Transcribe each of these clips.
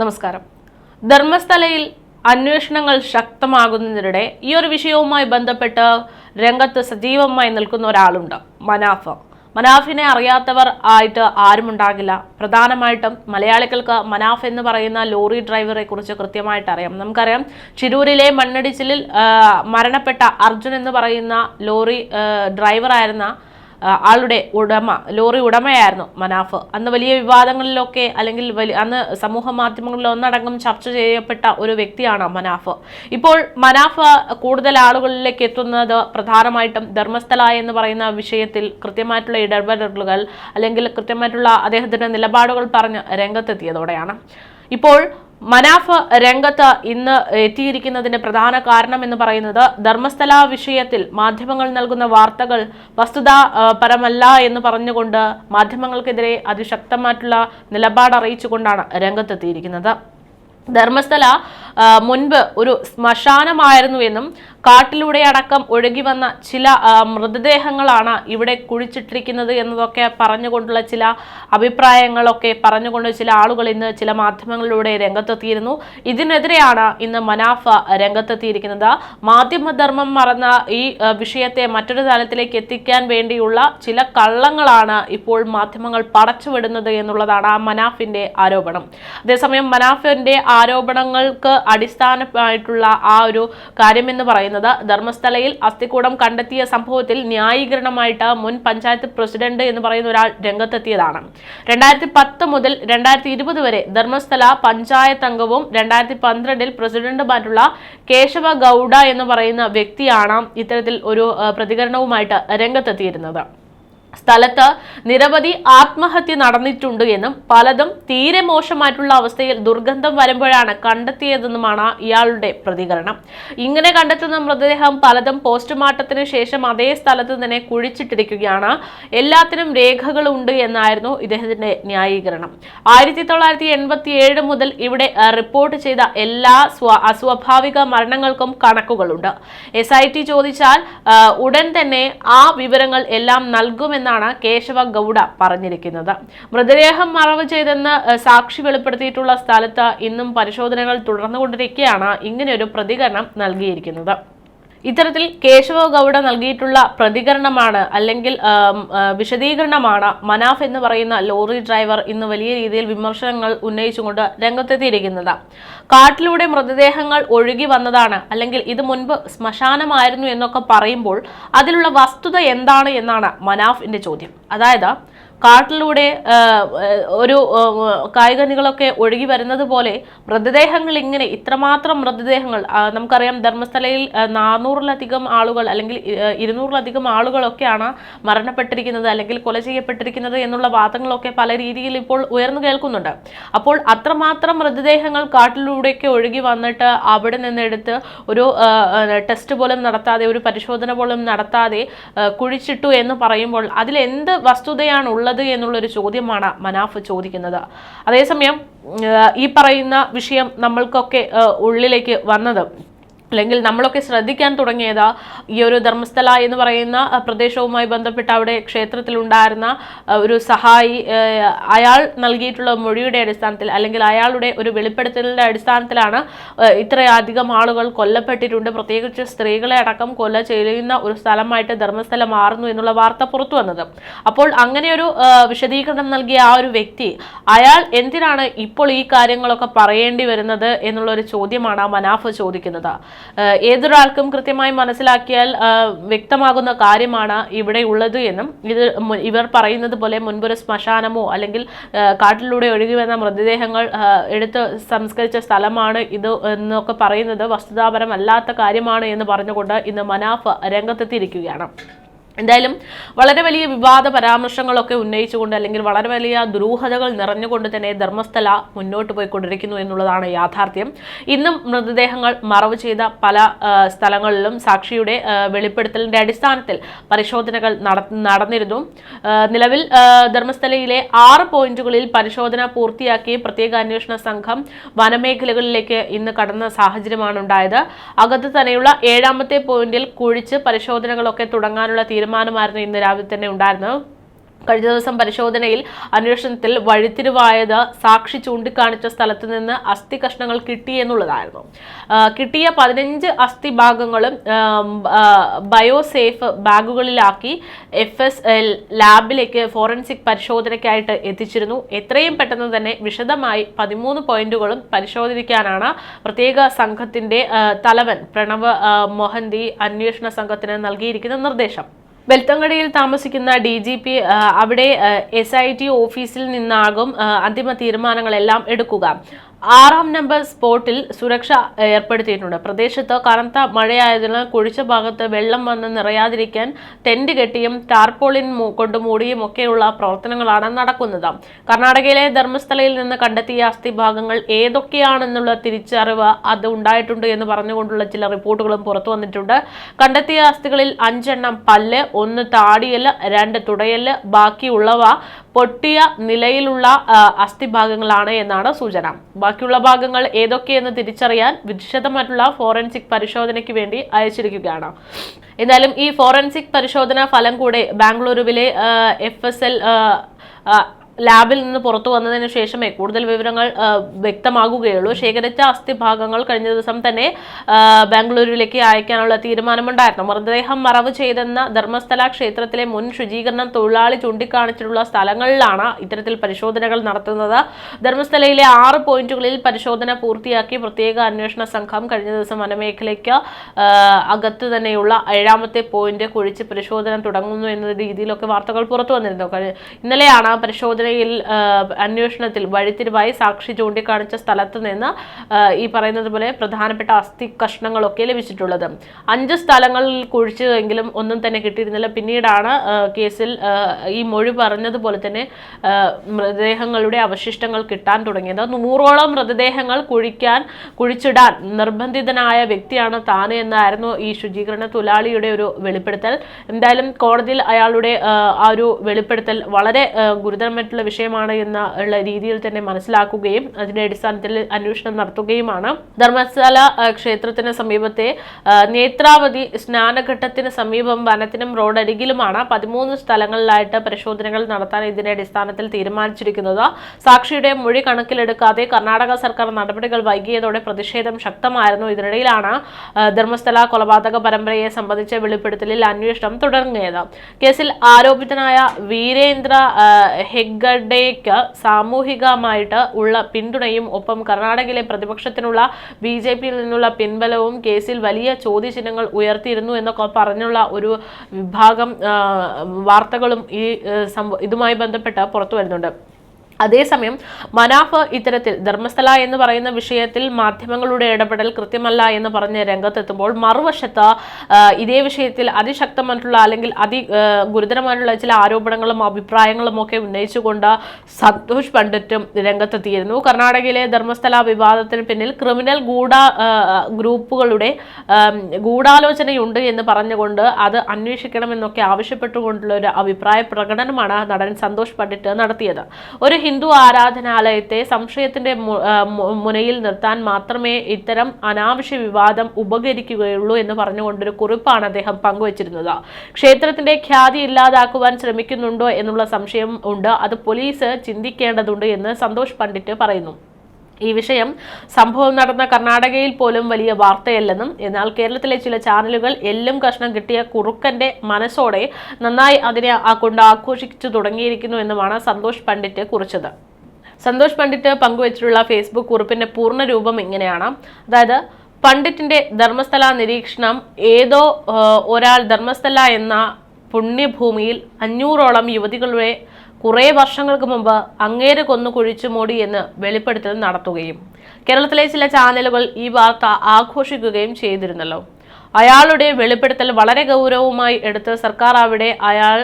നമസ്കാരം. ധർമ്മസ്ഥലയിൽ അന്വേഷണങ്ങൾ ശക്തമാകുന്നതിനിടെ ഈ ഒരു വിഷയവുമായി ബന്ധപ്പെട്ട് രംഗത്ത് സജീവമായി നിൽക്കുന്ന ഒരാളുണ്ട് മനാഫ്. മനാഫിനെ അറിയാത്തവർ ആയിട്ട് ആരുമുണ്ടാകില്ല. പ്രധാനമായിട്ടും മലയാളികൾക്ക് മനാഫ് എന്ന് പറയുന്ന ലോറി ഡ്രൈവറെ കുറിച്ച് കൃത്യമായിട്ട് അറിയാം. നമുക്കറിയാം ചിരൂരിലെ മണ്ണിടിച്ചിലിൽ മരണപ്പെട്ട അർജുൻ എന്ന് പറയുന്ന ലോറി ഡ്രൈവറായിരുന്ന ആളുടെ ഉടമ ലോറി ഉടമയായിരുന്നു മനാഫ്. അന്ന് വലിയ വിവാദങ്ങളിലൊക്കെ അല്ലെങ്കിൽ അന്ന് സമൂഹ മാധ്യമങ്ങളിൽ ഒന്നടങ്കം ചർച്ച ചെയ്യപ്പെട്ട ഒരു വ്യക്തിയാണ് മനാഫ്. ഇപ്പോൾ മനാഫ് കൂടുതൽ ആളുകളിലേക്ക് എത്തുന്നത് പ്രധാനമായിട്ടും ധർമ്മസ്ഥല എന്ന് പറയുന്ന വിഷയത്തിൽ കൃത്യമായിട്ടുള്ള ഇടപെടലുകൾ അല്ലെങ്കിൽ കൃത്യമായിട്ടുള്ള അദ്ദേഹത്തിന്റെ നിലപാടുകൾ പറഞ്ഞ് രംഗത്തെത്തിയതോടെയാണ്. ഇപ്പോൾ മനാഫ് രംഗത്ത് ഇന്ന് എത്തിയിരിക്കുന്നതിന്റെ പ്രധാന കാരണം എന്ന് പറയുന്നത് ധർമ്മസ്ഥല വിഷയത്തിൽ മാധ്യമങ്ങൾ നൽകുന്ന വാർത്തകൾ വസ്തുതാ പരമല്ല എന്ന് പറഞ്ഞുകൊണ്ട് മാധ്യമങ്ങൾക്കെതിരെ അതിശക്തമായിട്ടുള്ള നിലപാട് അറിയിച്ചുകൊണ്ടാണ് രംഗത്തെത്തിയിരിക്കുന്നത്. ധർമ്മസ്ഥല മുൻപ് ഒരു ശ്മശാനമായിരുന്നു എന്നും കാട്ടിലൂടെ അടക്കം ഒഴുകി വന്ന ചില മൃതദേഹങ്ങളാണ് ഇവിടെ കുഴിച്ചിട്ടിരിക്കുന്നത് എന്നതൊക്കെ പറഞ്ഞുകൊണ്ടുള്ള ചില അഭിപ്രായങ്ങളൊക്കെ പറഞ്ഞുകൊണ്ട് ചില ആളുകൾ ഇന്ന് ചില മാധ്യമങ്ങളിലൂടെ രംഗത്തെത്തിയിരുന്നു. ഇതിനെതിരെയാണ് ഇന്ന് മനാഫ രംഗത്തെത്തിയിരിക്കുന്നത്. മാധ്യമധർമ്മം മറന്ന ഈ വിഷയത്തെ മറ്റൊരു തലത്തിലേക്ക് എത്തിക്കാൻ വേണ്ടിയുള്ള ചില കള്ളങ്ങളാണ് ഇപ്പോൾ മാധ്യമങ്ങൾ പടച്ചുവിടുന്നത് എന്നുള്ളതാണ് ആ മനാഫിന്റെ ആരോപണം. അതേസമയം മനാഫിന്റെ ആരോപണങ്ങൾക്ക് അടിസ്ഥാനമായിട്ടുള്ള ആ ഒരു കാര്യം എന്ന് പറയുന്നത്. ധർമ്മസ്ഥലയിൽ അസ്ഥികൂടം കണ്ടെത്തിയ സംഭവത്തിൽ ന്യായീകരണമായിട്ട് മുൻ പഞ്ചായത്ത് പ്രസിഡന്റ് എന്ന് പറയുന്ന ഒരാൾ രംഗത്തെത്തിയതാണ്. രണ്ടായിരത്തി പത്ത് മുതൽ രണ്ടായിരത്തി ഇരുപത് വരെ ധർമ്മസ്ഥല പഞ്ചായത്ത് അംഗവും രണ്ടായിരത്തി പന്ത്രണ്ടിൽ പ്രസിഡന്റുമായിട്ടുള്ള കേശവ ഗൗഡ എന്ന് പറയുന്ന വ്യക്തിയാണ് ഇത്തരത്തിൽ ഒരു പ്രതികരണവുമായിട്ട് രംഗത്തെത്തിയിരുന്നത്. സ്ഥലത്ത് നിരവധി ആത്മഹത്യ നടന്നിട്ടുണ്ട് എന്നും പലതും തീരെ മോശമായിട്ടുള്ള അവസ്ഥയിൽ ദുർഗന്ധം വരുമ്പോഴാണ് കണ്ടെത്തിയതെന്നുമാണ് ഇയാളുടെ പ്രതികരണം. ഇങ്ങനെ കണ്ടെത്തുന്ന മൃതദേഹം പലതും പോസ്റ്റ്മോർട്ടത്തിന് ശേഷം അതേ സ്ഥലത്ത് തന്നെ കുഴിച്ചിട്ടിരിക്കുകയാണ്. എല്ലാത്തിനും രേഖകളുണ്ട് എന്നായിരുന്നു ഇദ്ദേഹത്തിന്റെ ന്യായീകരണം. ആയിരത്തി തൊള്ളായിരത്തി എൺപത്തി ഏഴ് മുതൽ ഇവിടെ റിപ്പോർട്ട് ചെയ്ത എല്ലാ സ്വ അസ്വാഭാവിക മരണങ്ങൾക്കും കണക്കുകളുണ്ട്. എസ് ഐ ടി ചോദിച്ചാൽ ഉടൻ തന്നെ ആ വിവരങ്ങൾ എല്ലാം നൽകുമെന്നാണ് കേശവ ഗൗഡ പറഞ്ഞിരിക്കുന്നത്. മൃതദേഹം മറവ് ചെയ്തെന്ന് സാക്ഷി വെളിപ്പെടുത്തിയിട്ടുള്ള സ്ഥലത്ത് ഇന്നും പരിശോധനകൾ തുടർന്നുകൊണ്ടിരിക്കെയാണ് ഇങ്ങനെയൊരു പ്രതികരണം നൽകിയിരിക്കുന്നത്. ഇത്തരത്തിൽ കേശവ ഗൗഡ നൽകിയിട്ടുള്ള പ്രതികരണമാണ് അല്ലെങ്കിൽ വിശദീകരണമാണ് മനാഫ് എന്ന് പറയുന്ന ലോറി ഡ്രൈവർ ഇന്ന് വലിയ രീതിയിൽ വിമർശനങ്ങൾ ഉന്നയിച്ചുകൊണ്ട് രംഗത്തെത്തിയിരിക്കുന്നത്. കാട്ടിലൂടെ മൃതദേഹങ്ങൾ ഒഴുകി വന്നതാണ്. അല്ലെങ്കിൽ ഇത് മുൻപ് ശ്മശാനമായിരുന്നു എന്നൊക്കെ പറയുമ്പോൾ അതിലുള്ള വസ്തുത എന്താണ് എന്നാണ് മനാഫിന്റെ ചോദ്യം. അതായത് കാട്ടിലൂടെ ഒരു കായികനികളൊക്കെ ഒഴുകി വരുന്നത് പോലെ മൃതദേഹങ്ങൾ ഇങ്ങനെ ഇത്രമാത്രം മൃതദേഹങ്ങൾ നമുക്കറിയാം ധർമ്മസ്ഥലയിൽ നാനൂറിലധികം ആളുകൾ അല്ലെങ്കിൽ ഇരുന്നൂറിലധികം ആളുകളൊക്കെയാണ് മരണപ്പെട്ടിരിക്കുന്നത് അല്ലെങ്കിൽ കൊല ചെയ്യപ്പെട്ടിരിക്കുന്നത് എന്നുള്ള വാദങ്ങളൊക്കെ പല രീതിയിൽ ഇപ്പോൾ ഉയർന്നു കേൾക്കുന്നുണ്ട്. അപ്പോൾ അത്രമാത്രം മൃതദേഹങ്ങൾ കാട്ടിലൂടെയൊക്കെ ഒഴുകി വന്നിട്ട് അവിടെ നിന്നെടുത്ത് ഒരു ടെസ്റ്റ് പോലും നടത്താതെ ഒരു പരിശോധന പോലും നടത്താതെ കുഴിച്ചിട്ടു എന്ന് പറയുമ്പോൾ അതിൽ എന്ത് വസ്തുതയാണ് ഉള്ളത് എന്നുള്ളൊരു ചോദ്യമാണ് മനാഫ് ചോദിക്കുന്നത്. അതേസമയം ഈ പറയുന്ന വിഷയം നമ്മൾക്കൊക്കെ ഉള്ളിലേക്ക് വന്നത് അല്ലെങ്കിൽ നമ്മളൊക്കെ ശ്രദ്ധിക്കാൻ തുടങ്ങിയത് ഈ ഒരു ധർമ്മസ്ഥല എന്ന് പറയുന്ന പ്രദേശവുമായി ബന്ധപ്പെട്ട് അവിടെ ക്ഷേത്രത്തിലുണ്ടായിരുന്ന ഒരു സഹായി അയാൾ നൽകിയിട്ടുള്ള മൊഴിയുടെ അടിസ്ഥാനത്തിൽ അല്ലെങ്കിൽ അയാളുടെ ഒരു വെളിപ്പെടുത്തലിന്റെ അടിസ്ഥാനത്തിലാണ് ഇത്രയധികം ആളുകൾ കൊല്ലപ്പെട്ടിട്ടുണ്ട്. പ്രത്യേകിച്ച് സ്ത്രീകളെ അടക്കം കൊല ചെയ്യുന്ന ഒരു സ്ഥലമായിട്ട് ധർമ്മസ്ഥലം മാറുന്നു എന്നുള്ള വാർത്ത പുറത്തു വന്നത്. അപ്പോൾ അങ്ങനെയൊരു വിശദീകരണം നൽകിയ ആ ഒരു വ്യക്തി അയാൾ എന്തിനാണ് ഇപ്പോൾ ഈ കാര്യങ്ങളൊക്കെ പറയേണ്ടി വരുന്നത് എന്നുള്ളൊരു ചോദ്യമാണ് മനാഫ് ചോദിക്കുന്നത്. ഏതൊരാൾക്കും കൃത്യമായി മനസ്സിലാക്കിയാൽ വ്യക്തമാകുന്ന കാര്യമാണ് ഇവിടെ ഉള്ളത് എന്നും ഇത് ഇവർ പറയുന്നത് പോലെ മുൻപൊരു ശ്മശാനമോ അല്ലെങ്കിൽ കാട്ടിലൂടെ ഒഴുകി വന്ന മൃതദേഹങ്ങൾ എടുത്ത് സംസ്കരിച്ച സ്ഥലമാണ് ഇത് എന്നൊക്കെ പറയുന്നത് വസ്തുതാപരമല്ലാത്ത കാര്യമാണ് എന്ന് പറഞ്ഞുകൊണ്ട് ഇന്ന് മനാഫ് രംഗത്തെത്തിയിരിക്കുകയാണ്. എന്തായാലും വളരെ വലിയ വിവാദ പരാമർശങ്ങളൊക്കെ ഉന്നയിച്ചുകൊണ്ട് അല്ലെങ്കിൽ വളരെ വലിയ ദുരൂഹതകൾ നിറഞ്ഞുകൊണ്ട് തന്നെ ധർമ്മസ്ഥല മുന്നോട്ട് പോയിക്കൊണ്ടിരിക്കുന്നു എന്നുള്ളതാണ് യാഥാർത്ഥ്യം. ഇന്നും മൃതദേഹങ്ങൾ മറവ് ചെയ്ത പല സ്ഥലങ്ങളിലും സാക്ഷിയുടെ വെളിപ്പെടുത്തലിന്റെ അടിസ്ഥാനത്തിൽ പരിശോധനകൾ നടന്നിരുന്നു. നിലവിൽ ധർമ്മസ്ഥലയിലെ ആറ് പോയിന്റുകളിൽ പരിശോധന പൂർത്തിയാക്കി പ്രത്യേക അന്വേഷണ സംഘം വനമേഖലകളിലേക്ക് ഇന്ന് കടന്ന സാഹചര്യമാണ് ഉണ്ടായത് അകത്ത് തന്നെയുള്ള ഏഴാമത്തെ പോയിന്റിൽ കുഴിച്ച് പരിശോധനകളൊക്കെ തുടങ്ങാനുള്ള തീരുമാനമായിരുന്നു ഇന്ന് രാവിലെ തന്നെ ഉണ്ടായിരുന്നത്. കഴിഞ്ഞ ദിവസം പരിശോധനയിൽ അന്വേഷണത്തിൽ വഴിത്തിരിവായത് സാക്ഷി ചൂണ്ടിക്കാണിച്ച സ്ഥലത്ത് നിന്ന് അസ്ഥി കഷ്ണങ്ങൾ കിട്ടിയെന്നുള്ളതായിരുന്നു കിട്ടിയ പതിനഞ്ച് അസ്ഥി ഭാഗങ്ങളും ബയോസേഫ് ബാഗുകളിലാക്കി എഫ് എസ് ലാബിലേക്ക് ഫോറൻസിക് പരിശോധനയ്ക്കായിട്ട് എത്തിച്ചിരുന്നു. എത്രയും പെട്ടെന്ന് തന്നെ വിശദമായി പതിമൂന്ന് പോയിന്റുകളും പരിശോധിക്കാനാണ് പ്രത്യേക സംഘത്തിന്റെ തലവൻ പ്രണവ് മൊഹന്തി അന്വേഷണ സംഘത്തിന് നൽകിയിരിക്കുന്ന നിർദ്ദേശം. ബെൽത്തങ്കടിയിൽ താമസിക്കുന്ന ഡി ജി പി അവിടെ എസ് ഐ ടി ഓഫീസിൽ നിന്നാകും അന്തിമ തീരുമാനങ്ങളെല്ലാം എടുക്കുക. ആറാം നമ്പർ സ്പോട്ടിൽ സുരക്ഷ ഏർപ്പെടുത്തിയിട്ടുണ്ട്. പ്രദേശത്ത് കനത്ത മഴയായതിനാൽ കുഴിച്ച ഭാഗത്ത് വെള്ളം വന്ന് നിറയാതിരിക്കാൻ ടെന്റ് കെട്ടിയും ടാർപോളിൻ കൊണ്ട് മൂടിയും ഒക്കെയുള്ള പ്രവർത്തനങ്ങളാണ് നടക്കുന്നത്. കർണാടകയിലെ ധർമ്മസ്ഥലയിൽ നിന്ന് കണ്ടെത്തിയ അസ്ഥിഭാഗങ്ങൾ ഏതൊക്കെയാണെന്നുള്ള തിരിച്ചറിവ് അത് ഉണ്ടായിട്ടുണ്ട് എന്ന് പറഞ്ഞുകൊണ്ടുള്ള ചില റിപ്പോർട്ടുകളും പുറത്തു വന്നിട്ടുണ്ട്. കണ്ടെത്തിയ അസ്ഥികളിൽ അഞ്ചെണ്ണം പല്ല് ഒന്ന് താടിയൽ രണ്ട് തുടയൽ ബാക്കിയുള്ളവ പൊട്ടിയ നിലയിലുള്ള അസ്ഥിഭാഗങ്ങളാണ് എന്നാണ് സൂചന. ബാക്കിയുള്ള ഭാഗങ്ങൾ ഏതൊക്കെയെന്ന് തിരിച്ചറിയാൻ വിശദമായിട്ടുള്ള ഫോറൻസിക് പരിശോധനയ്ക്ക് വേണ്ടി അയച്ചിരിക്കുകയാണ്. എന്തായാലും ഈ ഫോറൻസിക് പരിശോധന ഫലം കൂടെ ബാംഗ്ലൂരുവിലെ എഫ് എസ് എൽ ലാബിൽ നിന്ന് പുറത്തു വന്നതിന് ശേഷമേ കൂടുതൽ വിവരങ്ങൾ വ്യക്തമാകുകയുള്ളൂ. ശേഖരിച്ച അസ്ഥിഭാഗങ്ങൾ കഴിഞ്ഞ ദിവസം തന്നെ ബാംഗ്ലൂരിലേക്ക് അയക്കാനുള്ള തീരുമാനമുണ്ടായിരുന്നു. മൃതദേഹം മറവ് ചെയ്തെന്ന ധർമ്മസ്ഥല ക്ഷേത്രത്തിലെ മുൻ ശുചീകരണം തൊഴിലാളി ചൂണ്ടിക്കാണിച്ചിട്ടുള്ള സ്ഥലങ്ങളിലാണ് ഇത്തരത്തിൽ പരിശോധനകൾ നടത്തുന്നത്. ധർമ്മസ്ഥലയിലെ ആറ് പോയിന്റുകളിൽ പരിശോധന പൂർത്തിയാക്കി പ്രത്യേക അന്വേഷണ സംഘം കഴിഞ്ഞ ദിവസം വനമേഖലയ്ക്ക് അകത്ത് തന്നെയുള്ള ഏഴാമത്തെ പോയിന്റ് കുഴിച്ച് പരിശോധന തുടങ്ങുന്നു എന്ന രീതിയിലൊക്കെ വാർത്തകൾ പുറത്തു വന്നിരുന്നു. ഇന്നലെയാണ് പരിശോധനയിൽ ആ, അന്വേഷണത്തിൽ വഴിത്തിരിവായി സാക്ഷി ചൂണ്ടിക്കാണിച്ച സ്ഥലത്ത് നിന്ന് ഈ പറയുന്നത് പോലെ പ്രധാനപ്പെട്ട അസ്ഥി കഷ്ണങ്ങളൊക്കെ ലഭിച്ചിട്ടുള്ളത്. അഞ്ച് സ്ഥലങ്ങളിൽ കുഴിച്ചെങ്കിലും ഒന്നും തന്നെ കിട്ടിയിരുന്നില്ല. പിന്നീടാണ് കേസിൽ ഈ മൊഴി പറഞ്ഞതുപോലെ തന്നെ മൃതദേഹങ്ങളുടെ അവശിഷ്ടങ്ങൾ കിട്ടാൻ തുടങ്ങിയത്. നൂറോളം മൃതദേഹങ്ങൾ കുഴിക്കാൻ കുഴിച്ചിടാൻ നിർബന്ധിതനായ വ്യക്തിയാണ് താൻ എന്നായിരുന്നു ഈ ശുചീകരണ തൊഴിലാളിയുടെ ഒരു വെളിപ്പെടുത്തൽ. എന്തായാലും കോടതിയിൽ അയാളുടെ ആ, ഒരു വെളിപ്പെടുത്തൽ വളരെ ആ, ഗുരുതരമായിട്ടുള്ള വിഷയമാണ് എന്ന ഉള്ള രീതിയിൽ തന്നെ മനസ്സിലാക്കുകയും അതിന്റെ അടിസ്ഥാനത്തിൽ അന്വേഷണം നടത്തുകയുമാണ്. ധർമ്മസ്ഥല ക്ഷേത്രത്തിന് സമീപത്തെ നേത്രാവതി സ്നാനഘട്ടത്തിന് സമീപം വനത്തിനും റോഡരികിലുമാണ് പതിമൂന്ന് സ്ഥലങ്ങളിലായിട്ട് പരിശോധനകൾ നടത്താൻ ഇതിന്റെ അടിസ്ഥാനത്തിൽ തീരുമാനിച്ചിരിക്കുന്നത്. സാക്ഷിയുടെ മൊഴി കണക്കിലെടുക്കാതെ കർണാടക സർക്കാർ നടപടികൾ വൈകിയതോടെ പ്രതിഷേധം ശക്തമായിരുന്നു ഇതിനിടയിലാണ് ധർമ്മസ്ഥല കൊലപാതക പരമ്പരയെ സംബന്ധിച്ച വെളിപ്പെടുത്തലിൽ അന്വേഷണം തുടങ്ങിയത് കേസിൽ ആരോപിതനായ വീരേന്ദ്ര ആ, ഹെഗ്ഗഡേക്ക് സാമൂഹികമായിട്ട് ഉള്ള പിന്തുണയും ഒപ്പം കർണാടകയിലെ പ്രതിപക്ഷത്തിനുള്ള ബി ജെ പിയിൽ നിന്നുള്ള പിൻബലവും കേസിൽ വലിയ ചോദ്യചിഹ്നങ്ങൾ ഉയർത്തിയിരുന്നു എന്നൊക്കെ പറഞ്ഞുള്ള ഒരു വിഭാഗം വാർത്തകളും ഈ ഇതുമായി ബന്ധപ്പെട്ട് പുറത്തു വരുന്നുണ്ട്. അതേസമയം മനാഫ് ഇത്തരത്തിൽ ധർമ്മസ്ഥല എന്ന് പറയുന്ന വിഷയത്തിൽ മാധ്യമങ്ങളുടെ ഇടപെടൽ കൃത്യമല്ല എന്ന് പറഞ്ഞ് രംഗത്തെത്തുമ്പോൾ മറുവശത്ത് ഇതേ വിഷയത്തിൽ അതിശക്തമായിട്ടുള്ള അല്ലെങ്കിൽ അതി ഗുരുതരമായിട്ടുള്ള ചില ആരോപണങ്ങളും അഭിപ്രായങ്ങളും ഒക്കെ ഉന്നയിച്ചുകൊണ്ട് സന്തോഷ് പണ്ഡിറ്റും രംഗത്തെത്തിയിരുന്നു. കർണാടകയിലെ ധർമ്മസ്ഥല വിവാദത്തിന് പിന്നിൽ ക്രിമിനൽ ഗൂഢ ഗ്രൂപ്പുകളുടെ ഗൂഢാലോചനയുണ്ട് എന്ന് പറഞ്ഞുകൊണ്ട് അത് അന്വേഷിക്കണമെന്നൊക്കെ ആവശ്യപ്പെട്ടുകൊണ്ടുള്ള ഒരു അഭിപ്രായ പ്രകടനമാണ് നടൻ സന്തോഷ് പണ്ഡിറ്റ് നടത്തിയത്. ഒരു ഹിന്ദു ആരാധനാലയത്തെ സംശയത്തിന്റെ മുനയിൽ നിർത്താൻ മാത്രമേ ഇത്തരം അനാവശ്യ വിവാദം ഉപകരിക്കുകയുള്ളൂ എന്ന് പറഞ്ഞുകൊണ്ടൊരു കുറിപ്പാണ് അദ്ദേഹം പങ്കുവച്ചിരുന്നത്. ക്ഷേത്രത്തിന്റെ ഖ്യാതി ഇല്ലാതാക്കുവാൻ ശ്രമിക്കുന്നുണ്ടോ എന്നുള്ള സംശയം ഉണ്ട്. അത് പോലീസ് ചിന്തിക്കേണ്ടതുണ്ട് എന്ന് സന്തോഷ് പണ്ഡിറ്റ് പറയുന്നു. ഈ വിഷയം സംഭവം നടന്ന കർണാടകയിൽ പോലും വലിയ വാർത്തയല്ലെന്നും എന്നാൽ കേരളത്തിലെ ചില ചാനലുകൾ എല്ലും കഷ്ണം കിട്ടിയ കുറുക്കന്റെ മനസ്സോടെ നന്നായി അതിനെ ആ കൊണ്ട് ആഘോഷിച്ചു തുടങ്ങിയിരിക്കുന്നു എന്നുമാണ് സന്തോഷ് പണ്ഡിറ്റ് കുറിച്ചത്. സന്തോഷ് പണ്ഡിറ്റ് പങ്കുവച്ചിട്ടുള്ള ഫേസ്ബുക്ക് കുറിപ്പിന്റെ പൂർണ രൂപം ഇങ്ങനെയാണ്. അതായത് പണ്ഡിറ്റിന്റെ ധർമ്മസ്ഥല നിരീക്ഷണം ഏതോ ഒരാൾ ധർമ്മസ്ഥല എന്ന പുണ്യഭൂമിയിൽ അഞ്ഞൂറോളം യുവതികളുടെ കുറേ വർഷങ്ങൾക്ക് മുമ്പ് അങ്ങേര് കൊന്നു കുഴിച്ചു മൂടി എന്ന് വെളിപ്പെടുത്തൽ നടത്തുകയും കേരളത്തിലെ ചില ചാനലുകൾ ഈ വാർത്ത ആഘോഷിക്കുകയും ചെയ്തിരുന്നല്ലോ. അയാളുടെ വെളിപ്പെടുത്തൽ വളരെ ഗൗരവമായി എടുത്ത് സർക്കാർ അവിടെ അയാൾ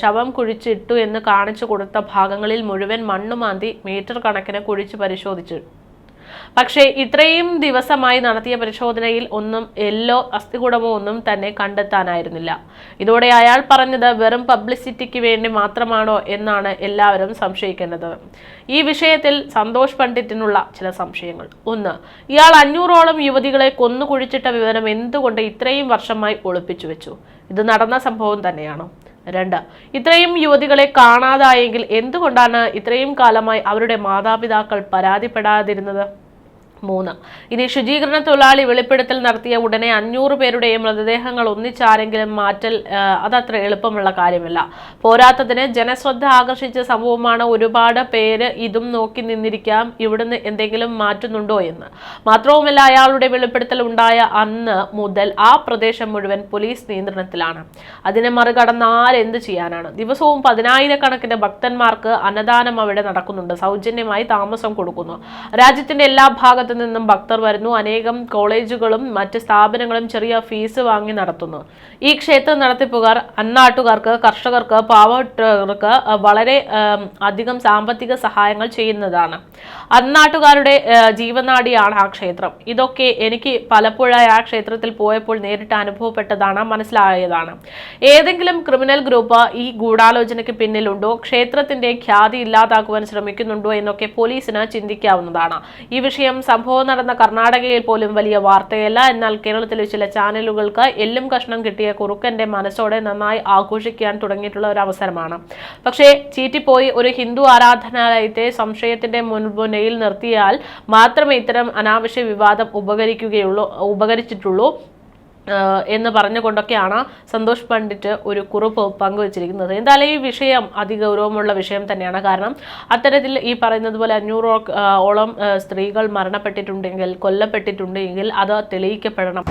ശവം കുഴിച്ചിട്ടു എന്ന് കാണിച്ചു കൊടുത്ത ഭാഗങ്ങളിൽ മുഴുവൻ മണ്ണുമാന്തി മീറ്റർ കണക്കിന് കുഴിച്ച് പരിശോധിച്ചു. പക്ഷേ ഇത്രയും ദിവസമായി നടത്തിയ പരിശോധനയിൽ ഒന്നും എല്ലോ അസ്ഥികൂടമോ ഒന്നും തന്നെ കണ്ടെത്താനായിരുന്നില്ല. ഇതോടെ അയാൾ പറഞ്ഞത് വെറും പബ്ലിസിറ്റിക്ക് വേണ്ടി മാത്രമാണോ എന്നാണ് എല്ലാവരും സംശയിക്കുന്നത് ഈ വിഷയത്തിൽ സന്തോഷ് പണ്ഡിറ്റിനുള്ള ചില സംശയങ്ങൾ. ഒന്ന് ഇയാൾ അഞ്ഞൂറോളം യുവതികളെ കൊന്നുകുഴിച്ചിട്ട വിവരം എന്തുകൊണ്ട് ഇത്രയും വർഷമായി ഒളിപ്പിച്ചു വെച്ചു? ഇത് നടന്ന സംഭവം തന്നെയാണോ? രണ്ട് ഇത്രയും യുവതികളെ കാണാതായെങ്കിൽ എന്തുകൊണ്ടാണ് ഇത്രയും കാലമായി അവരുടെ മാതാപിതാക്കൾ പരാതിപ്പെടാതിരുന്നത്? മൂന്ന്. ഇനി ശുചീകരണ തൊഴിലാളി വെളിപ്പെടുത്തൽ നടത്തിയ ഉടനെ അഞ്ഞൂറ് പേരുടെയും മൃതദേഹങ്ങൾ ഒന്നിച്ചാരെങ്കിലും മാറ്റൽ അതത്ര എളുപ്പമുള്ള കാര്യമല്ല. പോരാത്തതിന് ജനശ്രദ്ധ ആകർഷിച്ച സംഭവമാണ് ഒരുപാട് പേര് ഇതും നോക്കി നിന്നിരിക്കാം ഇവിടുന്ന് എന്തെങ്കിലും മാറ്റുന്നുണ്ടോ എന്ന്. മാത്രവുമല്ല അയാളുടെ വെളിപ്പെടുത്തൽ ഉണ്ടായ അന്ന് മുതൽ ആ പ്രദേശം മുഴുവൻ പോലീസ് നിയന്ത്രണത്തിലാണ്. അതിനെ മറികടന്ന് ആരെന്ത് ചെയ്യാനാണ്? ദിവസവും പതിനായിരക്കണക്കിന് ഭക്തന്മാർക്ക് അന്നദാനം അവിടെ നടക്കുന്നുണ്ട്. സൗജന്യമായി താമസം കൊടുക്കുന്നു. രാജ്യത്തിന്റെ എല്ലാ ഭാഗത്തു നിന്നും ഭക്തർ വരുന്നു. അനേകം കോളേജുകളും മറ്റ് സ്ഥാപനങ്ങളും ചെറിയ ഫീസ് വാങ്ങി നടത്തുന്നു. ഈ ക്ഷേത്ര നടത്തിപ്പുകാർ അന്നാട്ടുകാർക്ക് കർഷകർക്ക് പാവപ്പെട്ടവർക്ക് വളരെ അധികം സാമ്പത്തിക സഹായങ്ങൾ ചെയ്യുന്നതാണ്. അന്നാട്ടുകാരുടെ ജീവനാടിയാണ് ആ ക്ഷേത്രം. ഇതൊക്കെ എനിക്ക് പലപ്പോഴായി ആ ക്ഷേത്രത്തിൽ പോയപ്പോൾ നേരിട്ട് അനുഭവപ്പെട്ടതാണ് മനസ്സിലായതാണ്. ഏതെങ്കിലും ക്രിമിനൽ ഗ്രൂപ്പ് ഈ ഗൂഢാലോചനയ്ക്ക് പിന്നിലുണ്ടോ? ക്ഷേത്രത്തിന്റെ ഖ്യാതി ഇല്ലാതാക്കുവാൻ ശ്രമിക്കുന്നുണ്ടോ എന്നൊക്കെ പോലീസിന് ചിന്തിക്കാവുന്നതാണ്. ഈ വിഷയം സംഭവം നടന്ന കർണാടകയിൽ പോലും വലിയ വാർത്തയല്ല. എന്നാൽ കേരളത്തിലെ ചില ചാനലുകൾക്ക് എല്ലും കഷ്ണം കിട്ടിയ കുറുക്കന്റെ മനസ്സോടെ നന്നായി ആഘോഷിക്കാൻ തുടങ്ങിയിട്ടുള്ള ഒരു അവസരമാണ്. പക്ഷേ ചീറ്റിപ്പോയി ഒരു ഹിന്ദു ആരാധനാലയത്തെ സംശയത്തിന്റെ മുൻമുനയിൽ നിർത്തിയാൽ മാത്രമേ ഇത്തരം അനാവശ്യ വിവാദം ഉപകരിക്കുകയുള്ളൂ ഉപകരിച്ചിട്ടുള്ളൂ. എന്ന് പറഞ്ഞുകൊണ്ടൊക്കെയാണ് സന്തോഷ് പണ്ഡിറ്റ് ഒരു കുറിപ്പ് പങ്കുവച്ചിരിക്കുന്നത്. എന്തായാലും ഈ വിഷയം അതിഗൗരവമുള്ള വിഷയം തന്നെയാണ്. കാരണം അത്തരത്തിൽ ഈ പറയുന്നത് പോലെ അഞ്ഞൂറോ ഓളം സ്ത്രീകൾ മരണപ്പെട്ടിട്ടുണ്ടെങ്കിൽ കൊല്ലപ്പെട്ടിട്ടുണ്ടെങ്കിൽ അത് തെളിയിക്കപ്പെടണം.